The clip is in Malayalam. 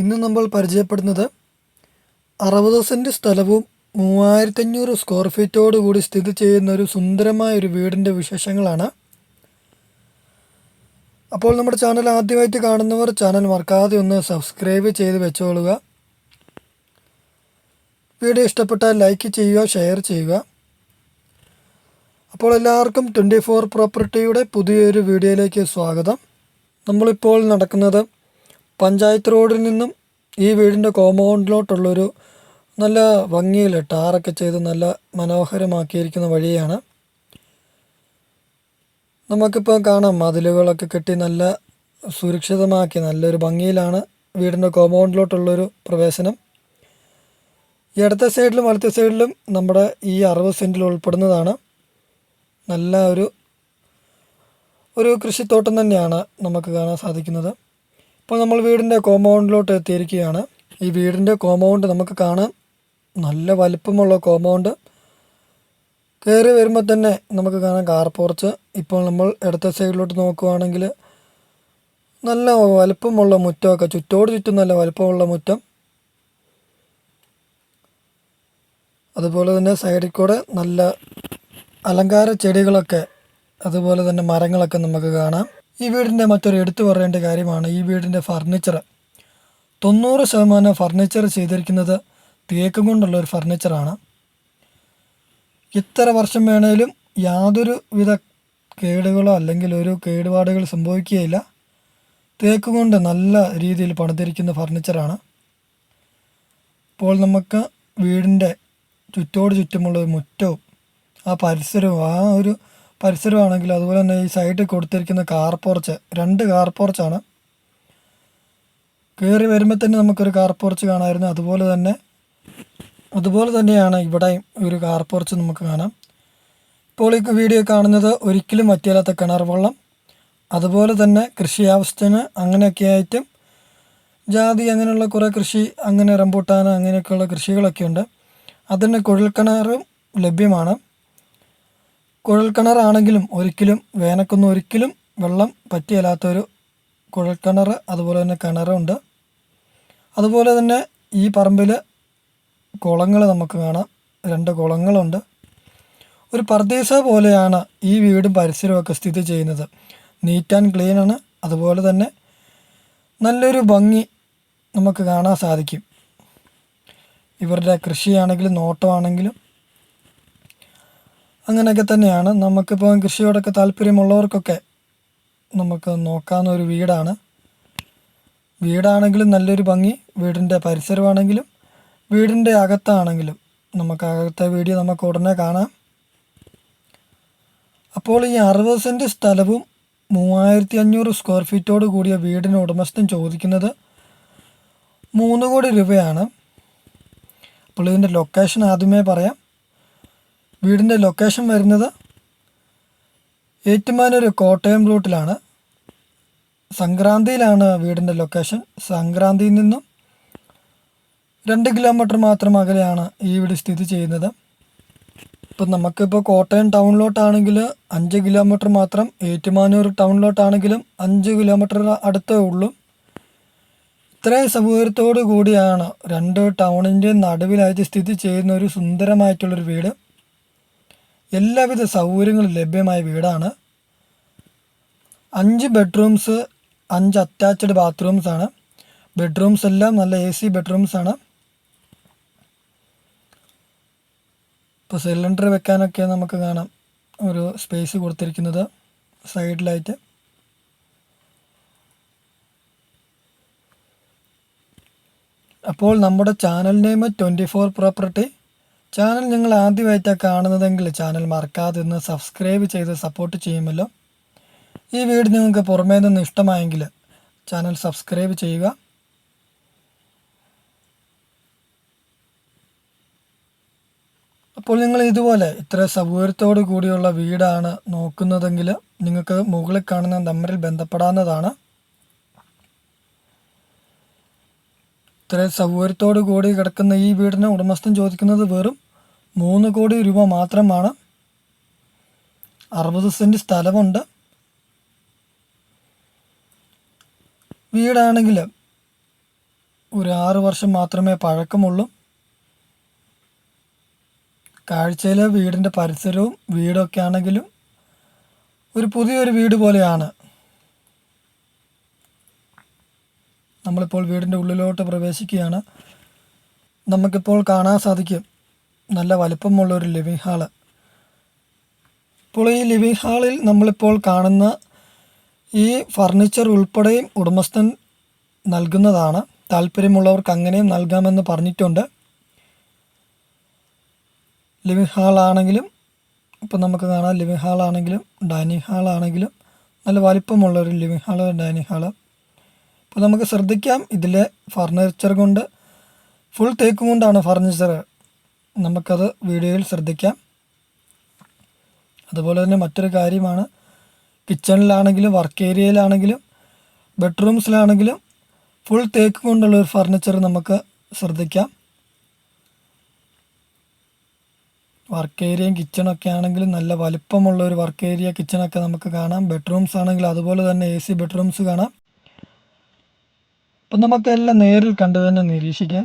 ഇന്ന് നമ്മൾ പരിചയപ്പെടുന്നത് അറുപത് സെന്റ് സ്ഥലവും മൂവായിരത്തഞ്ഞൂറ് സ്ക്വയർ ഫീറ്റോട് കൂടി സ്ഥിതി ചെയ്യുന്ന ഒരു സുന്ദരമായ ഒരു വീടിന്റെ വിശേഷങ്ങളാണ്. അപ്പോൾ നമ്മുടെ ചാനൽ ആദ്യമായിട്ട് കാണുന്നവർ ചാനൽ മറക്കാതെ ഒന്ന് സബ്സ്ക്രൈബ് ചെയ്ത് വെച്ചോളുക. വീഡിയോ ഇഷ്ടപ്പെട്ടാൽ ലൈക്ക് ചെയ്യുക ഷെയർ ചെയ്യുക. അപ്പോൾ എല്ലാവർക്കും ട്വന്റി ഫോർ പ്രോപ്പർട്ടിയുടെ പുതിയൊരു വീഡിയോയിലേക്ക് സ്വാഗതം. നമ്മളിപ്പോൾ നടക്കുന്നത് പഞ്ചായത്ത് റോഡിൽ നിന്നും ഈ വീടിന്റെ കോമ്പൗണ്ടിലോട്ടുള്ളൊരു നല്ല ഭംഗിയിൽ ടാറൊക്കെ ചെയ്ത് നല്ല മനോഹരമാക്കിയിരിക്കുന്ന വഴിയാണ്. നമുക്കിപ്പോൾ കാണാം മതിലുകളൊക്കെ കെട്ടി നല്ല സുരക്ഷിതമാക്കി നല്ലൊരു ഭംഗിയിലാണ് വീടിന്റെ കോമ്പൗണ്ടിലോട്ടുള്ളൊരു പ്രവേശനം. ഇടത്തെ സൈഡിലും വലത്തെ സൈഡിലും നമ്മുടെ ഈ അറുപത് സെന്റിൽ ഉൾപ്പെടുന്നതാണ്. നല്ല ഒരു ഒരു കൃഷിത്തോട്ടം തന്നെയാണ് നമുക്ക് കാണാൻ സാധിക്കുന്നത്. ഇപ്പോൾ നമ്മൾ വീടിന്റെ കോമ്പൗണ്ടിലോട്ട് എത്തിയിരിക്കുകയാണ്. ഈ വീടിന്റെ കോമ്പൗണ്ട് നമുക്ക് കാണാം. നല്ല വലിപ്പമുള്ള കോമ്പൗണ്ട് കയറി വരുമ്പോൾ തന്നെ നമുക്ക് കാണാം കാർ പോർച്ച് ഇപ്പോൾ നമ്മൾ ഇടത്തെ സൈഡിലോട്ട് നോക്കുവാണെങ്കിൽ നല്ല വലിപ്പമുള്ള മുറ്റമൊക്കെ ചുറ്റോട് ചുറ്റും നല്ല വലിപ്പമുള്ള മുറ്റം. അതുപോലെ തന്നെ സൈഡിൽ കൂടെ നല്ല അലങ്കാര ചെടികളൊക്കെ അതുപോലെ തന്നെ മരങ്ങളൊക്കെ നമുക്ക് കാണാം. ഈ വീടിന്റെ മറ്റൊരു എടുത്തു പറയേണ്ട കാര്യമാണ് ഈ വീടിന്റെ ഫർണിച്ചർ തൊണ്ണൂറ് ശതമാനം ഫർണിച്ചർ ചെയ്തിരിക്കുന്നത് തേക്ക് കൊണ്ടുള്ള ഒരു ഫർണിച്ചറാണ് ഇത്ര വർഷം വേണേലും യാതൊരു വിധ കേടുകളോ അല്ലെങ്കിൽ ഒരു കേടുപാടുകൾ സംഭവിക്കുകയില്ല. തേക്ക് കൊണ്ട് നല്ല രീതിയിൽ പണിതിരിക്കുന്ന ഫർണിച്ചറാണ് ഇപ്പോൾ നമുക്ക് വീടിന്റെ ചുറ്റോട് ചുറ്റുമുള്ള ഒരു മുറ്റവും ആ പരിസരവും ആ ഒരു പരിസരമാണെങ്കിൽ അതുപോലെ തന്നെ ഈ സൈഡിൽ കൊടുത്തിരിക്കുന്ന കാർ പോർച്ച് രണ്ട് കാർ പോർച്ചാണ് കയറി വരുമ്പോൾ തന്നെ നമുക്കൊരു കാർ പോർച്ച് കാണാമായിരുന്നു അതുപോലെ തന്നെ അതുപോലെ തന്നെയാണ് ഇവിടെയും ഒരു കാർ പോർച്ച് നമുക്ക് കാണാം. ഇപ്പോൾ ഈ വീഡിയോ കാണുന്നത് ഒരിക്കലും വറ്റിയാലാത്ത കിണർ വെള്ളം. അതുപോലെ തന്നെ കൃഷി ആവശ്യത്തിന് അങ്ങനെയൊക്കെ ആയിട്ടും ജാതി അങ്ങനെയുള്ള കുറേ കൃഷി അങ്ങനെ റംബൂട്ടാൻ അങ്ങനെയൊക്കെയുള്ള കൃഷികളൊക്കെ ഉണ്ട് അതിന് കുഴൽക്കിണറും ലഭ്യമാണ്. കുഴൽക്കിണറാണെങ്കിലും ഒരിക്കലും വേനക്കൊന്നും ഒരിക്കലും വെള്ളം പറ്റിയല്ലാത്തൊരു കുഴൽക്കിണർ അതുപോലെ തന്നെ കിണറുണ്ട്. അതുപോലെ തന്നെ ഈ പറമ്പിൽ കുളങ്ങൾ നമുക്ക് കാണാം. രണ്ട് കുളങ്ങളുണ്ട്. ഒരു പർദേശ പോലെയാണ് ഈ വീടും പരിസരമൊക്കെ സ്ഥിതി ചെയ്യുന്നത്. നീറ്റ് ആൻഡ് ക്ലീൻ ആണ്. അതുപോലെ തന്നെ നല്ലൊരു ഭംഗി നമുക്ക് കാണാൻ സാധിക്കും. ഇവരുടെ കൃഷിയാണെങ്കിലും നോട്ടമാണെങ്കിലും അങ്ങനെയൊക്കെ തന്നെയാണ്. നമുക്കിപ്പോൾ കൃഷിയോടൊക്കെ താല്പര്യമുള്ളവർക്കൊക്കെ നമുക്ക് നോക്കാവുന്ന ഒരു വീടാണ്. വീടാണെങ്കിലും നല്ലൊരു ഭംഗി. വീടിന്റെ പരിസരമാണെങ്കിലും വീടിന്റെ അകത്താണെങ്കിലും നമുക്ക് അകത്തെ വീഡിയോ നമുക്ക് ഉടനെ കാണാം. അപ്പോൾ ഈ അറുപത് സെന്റ് സ്ഥലവും മൂവായിരത്തി അഞ്ഞൂറ് സ്ക്വയർ ഫീറ്റോട് കൂടിയ വീടിന് ഉടമസ്ഥൻ ചോദിക്കുന്നത് മൂന്ന് കോടി രൂപയാണ്. അപ്പോൾ ഇതിന്റെ ലൊക്കേഷൻ ആദ്യമേ പറയാം. വീടിന്റെ ലൊക്കേഷൻ വരുന്നത് ഏറ്റുമാനൂർ കോട്ടയം റൂട്ടിലാണ് സംക്രാന്തിയിലാണ് വീടിന്റെ ലൊക്കേഷൻ സംക്രാന്തിയിൽ നിന്നും രണ്ട് കിലോമീറ്റർ മാത്രം അകലെയാണ് ഈ വീട് സ്ഥിതി ചെയ്യുന്നത്. ഇപ്പം നമുക്കിപ്പോൾ കോട്ടയം ടൗണിലോട്ടാണെങ്കിൽ അഞ്ച് കിലോമീറ്റർ മാത്രം ഏറ്റുമാനൂർ ടൗണിലോട്ടാണെങ്കിലും അഞ്ച് കിലോമീറ്റർ അടുത്തേ ഉള്ളൂ. ഇത്രയും സൗകര്യത്തോടു കൂടിയാണ് രണ്ട് ടൗണിന്റെ നടുവിലായിട്ട് സ്ഥിതി ചെയ്യുന്ന ഒരു സുന്ദരമായിട്ടുള്ളൊരു വീട്. എല്ലാവിധ സൗകര്യങ്ങളും ലഭ്യമായ വീടാണ്. അഞ്ച് ബെഡ്റൂംസ് അഞ്ച് അറ്റാച്ച്ഡ് ബാത്റൂംസ് ആണ്. ബെഡ്റൂംസ് എല്ലാം നല്ല എ സി ബെഡ്റൂംസ് ആണ്. ഇപ്പോൾ സിലിണ്ടർ വെക്കാനൊക്കെ നമുക്ക് കാണാം. ഒരു സ്പേസ് കൊടുത്തിരിക്കുന്നത് സൈഡിലായിട്ട് അപ്പോൾ നമ്മുടെ channel name twenty four property channel നിങ്ങൾ ആദ്യമായിട്ടാണ് കാണുന്നതെങ്കിൽ ചാനൽ മറക്കാതെ ഒന്ന് സബ്സ്ക്രൈബ് ചെയ്ത് സപ്പോർട്ട് ചെയ്യുമല്ലോ. ഈ വീഡിയോ നിങ്ങൾക്ക് പുറമേ നിന്ന് ഇഷ്ടമായെങ്കിൽ ചാനൽ സബ്സ്ക്രൈബ് ചെയ്യുക. അപ്പോൾ നിങ്ങൾ ഇതുപോലെ ഇത്ര സൗകര്യത്തോടു കൂടിയുള്ള വീടാണ് നോക്കുന്നതെങ്കിൽ നിങ്ങൾക്ക് മുകളിൽ കാണുന്ന നമ്പറിൽ ബന്ധപ്പെടാവുന്നതാണ്. ഇത്ര സൗകര്യത്തോടു കൂടി കിടക്കുന്ന ഈ വീടിന് ഉടമസ്ഥൻ ചോദിക്കുന്നത് വെറും മൂന്ന് കോടി രൂപ മാത്രമാണ്. അറുപത് സെന്റ് സ്ഥലമുണ്ട്. വീടാണെങ്കിൽ ഒരു ആറ് വർഷം മാത്രമേ പഴക്കമുള്ളൂ. കാഴ്ചയിൽ വീടിന്റെ പരിസരവും വീടൊക്കെ ആണെങ്കിലും ഒരു പുതിയൊരു വീട് പോലെയാണ്. നമ്മളിപ്പോൾ വീടിന്റെ ഉള്ളിലോട്ട് പ്രവേശിക്കുകയാണ്. നമുക്കിപ്പോൾ കാണാൻ സാധിക്കും. നല്ല വലിപ്പമുള്ള ഒരു ലിവിങ് ഹാൾ. ഇപ്പോൾ ഈ ലിവിങ് ഹാളിൽ നമ്മളിപ്പോൾ കാണുന്ന ഈ ഫർണിച്ചർ ഉൾപ്പെടെയും ഉടമസ്ഥൻ നൽകുന്നതാണ്. താല്പര്യമുള്ളവർക്ക് അങ്ങനെയും നൽകാമെന്ന് പറഞ്ഞിട്ടുണ്ട്. ലിവിങ് ഹാളാണെങ്കിലും ഇപ്പം നമുക്ക് കാണാം ലിവിങ് ഹാളാണെങ്കിലും ഡൈനിങ് ഹാളാണെങ്കിലും നല്ല വലിപ്പമുള്ള ഒരു ലിവിങ് ഹാൾ ഡൈനിങ് ഹാൾ. അപ്പോൾ നമുക്ക് ശ്രദ്ധിക്കാം. ഇതിലെ ഫർണിച്ചർ കൊണ്ട് ഫുൾ തേക്ക് കൊണ്ടാണ് ഫർണിച്ചർ നമുക്കത് വീഡിയോയിൽ ശ്രദ്ധിക്കാം. അതുപോലെ തന്നെ മറ്റൊരു കാര്യമാണ്. കിച്ചണിലാണെങ്കിലും വർക്ക് ഏരിയയിലാണെങ്കിലും ബെഡ്റൂംസിലാണെങ്കിലും ഫുൾ തേക്ക് കൊണ്ടുള്ള ഒരു ഫർണിച്ചർ നമുക്ക് ശ്രദ്ധിക്കാം. വർക്ക് ഏരിയയും കിച്ചണൊക്കെ ആണെങ്കിലും നല്ല വലിപ്പമുള്ള ഒരു വർക്ക് ഏരിയ കിച്ചണൊക്കെ നമുക്ക് കാണാം. ബെഡ്റൂംസ് ആണെങ്കിൽ അതുപോലെ തന്നെ എ സി ബെഡ്റൂംസ് കാണാം. അപ്പം നമുക്കെല്ലാം നേരിൽ കണ്ടു തന്നെ നിരീക്ഷിക്കാം.